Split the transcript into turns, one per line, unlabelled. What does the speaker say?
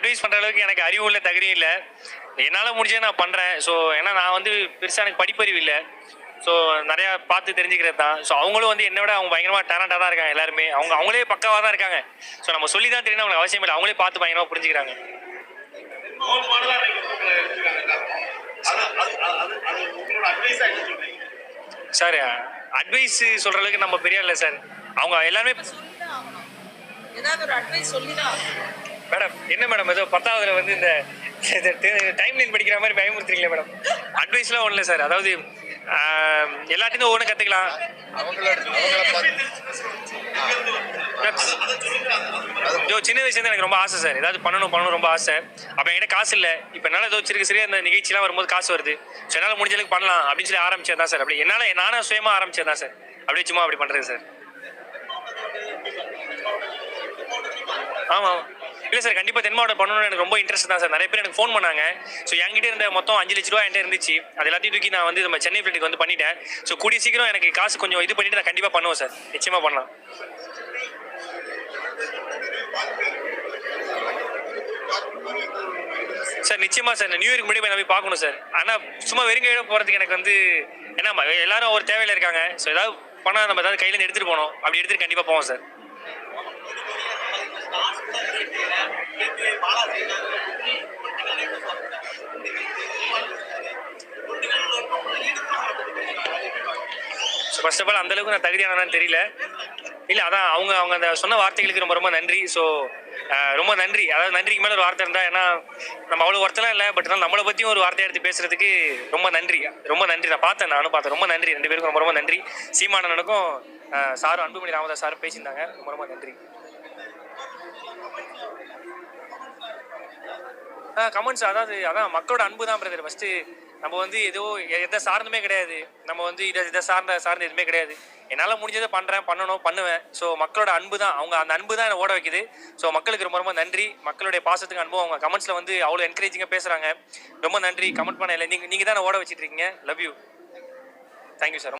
Advice பண்ணுற அளவுக்கு எனக்கு அறிவு இல்லை தகுதியும் இல்லை. என்னால் முடிஞ்சதை நான் பண்ணுறேன் ஸோ ஏன்னா நான் வந்து பெருசாக எனக்கு படிப்பறிவு இல்லை. ஸோ நிறையா பார்த்து தெரிஞ்சுக்கிறது தான். ஸோ அவங்களும் வந்து என்னை விட அவங்க பயங்கரமாக டேலண்டாக தான் இருக்காங்க எல்லாருமே. அவங்க அவங்களே பக்காவாக தான் இருக்காங்க. ஸோ நம்ம சொல்லி தான் தெரியணும் அவங்களுக்கு அவசியம் இல்லை. அவங்களே பார்த்து பயங்கரமாக புரிஞ்சுக்கிறாங்க. சார் அட்வைஸ் சொல்கிற அளவுக்கு நம்ம பெரிய இல்லை சார் அவங்க எல்லாருமே
ஏதாவது ஒரு அட்வைஸ் சொல்லி தான்
மேடம் என்ன மேடம் ஏதோ பத்தாவதுல வந்து இந்த டைம் லைன் படிக்கிற மாதிரி பயமுறுத்துறீங்களே மேடம். அட்வைஸ்லாம் ஒன்றும் இல்லை சார் அதாவது எல்லாத்தையும் ஒவ்வொன்று கற்றுக்கலாம் ஜோ சின்ன வயசுலேருந்து எனக்கு ரொம்ப ஆசை சார் ஏதாவது பண்ணணும் பண்ணணும் ரொம்ப ஆசை. அப்போ என்கிட்ட காசு இல்லை. இப்போ என்னால் ஏதோ வச்சிருக்க சரியா அந்த நிகழ்ச்சிலாம் வரும்போது காசு வருது. ஸோ என்னால் முடிஞ்ச அளவுக்கு பண்ணலாம் அப்படின்னு சொல்லி ஆரம்பிச்சது தான் சார் அப்படி என்னால் நானே சுயமாக ஆரம்பிச்சது தான் சார் அப்படியே சும்மா அப்படி பண்ணுறது சார் ஆமாம் இல்லை சார் கண்டிப்பாக தென் மாவட்டம் பண்ணணும்னு எனக்கு ரொம்ப இன்ட்ரெஸ்ட் தான் சார். நிறைய பேர் எனக்கு ஃபோன் பண்ணாங்க. ஸோ என்கிட்ட இருந்த மொத்தம் அஞ்சு லட்ச ரூபா என்கிட்ட இருந்துச்சு. அது எல்லாத்தையும் தூக்கி நான் வந்து நம்ம சென்னை ஃபிளைட்டுக்கு வந்து பண்ணிட்டேன். ஸோ கூடிய சீக்கிரம் எனக்கு காசு கொஞ்சம் இது பண்ணிட்டு நான் கண்டிப்பாக பண்ணுவேன் சார். நிச்சயமாக பண்ணலாம். சார் நிச்சயமா சார். நியூ இயர்க்கு முன்னாடி போய் பார்க்கணும் சார். ஆனால் சும்மா வெறுங்கையோட போகிறதுக்கு எனக்கு வந்து ஏன்னா எல்லாரும் ஒரு தேவையில இருக்காங்க. ஸோ ஏதாவது பணம் நம்ம ஏதாவது கையில எடுத்துகிட்டு எடுத்துட்டு போகணும். அப்படி எடுத்துட்டு கண்டிப்பாக போவோம் சார். ஃபர்ஸ்ட் ஆஃப் ஆல் அந்த அளவுக்கு நான் தகுதியானதான்னு தெரியல. இல்லை அதான் அவங்க அவங்க அந்த சொன்ன வார்த்தைகளுக்கு ரொம்ப ரொம்ப நன்றி. ஸோ ரொம்ப நன்றி. அதாவது நன்றிக்கு மேலே ஒரு வார்த்தை இருந்தால் ஏன்னா நம்ம அவ்வளோ ஒருத்தலாம் இல்லை பட் இருந்தாலும் நம்மளை பற்றியும் ஒரு வார்த்தை எடுத்து பேசுறதுக்கு ரொம்ப நன்றி. ரொம்ப நன்றி. நான் பார்த்தேன் நானும் பார்த்தேன். ரொம்ப நன்றி. ரெண்டு பேருக்கும் ரொம்ப ரொம்ப நன்றி. சீமானனுக்கும் சாரும் அன்புமணி ராமதாஸ் சாரும் பேசியிருந்தாங்க. ரொம்ப ரொம்ப நன்றி. கமெண்ட்ஸ் அதாவது அதான் மக்களோட அன்பு தான் பிரதர் ஃபஸ்ட்டு நம்ம வந்து ஏதோ எதை சார்ந்துமே கிடையாது. நம்ம வந்து இதை இதை சார்ந்த சார்ந்த எதுவுமே கிடையாது. என்னால் முடிஞ்சதை பண்ணுறேன் பண்ணணும் பண்ணுவேன். ஸோ மக்களோட அன்பு தான். அவங்க அந்த அன்பு தான் என்னை ஓட வைக்குது. ஸோ மக்களுக்கு ரொம்ப ரொம்ப நன்றி. மக்களுடைய பாசத்துக்கு அன்பு அவங்க கமெண்ட்ஸில் வந்து அவ்வளோ என்கரேஜிங்காக பேசுகிறாங்க ரொம்ப நன்றி. கமெண்ட் பண்ண இல்லை நீங்கள் நீங்கள் தான் ஓட வச்சுட்டு இருக்கீங்க. Love you thank you sir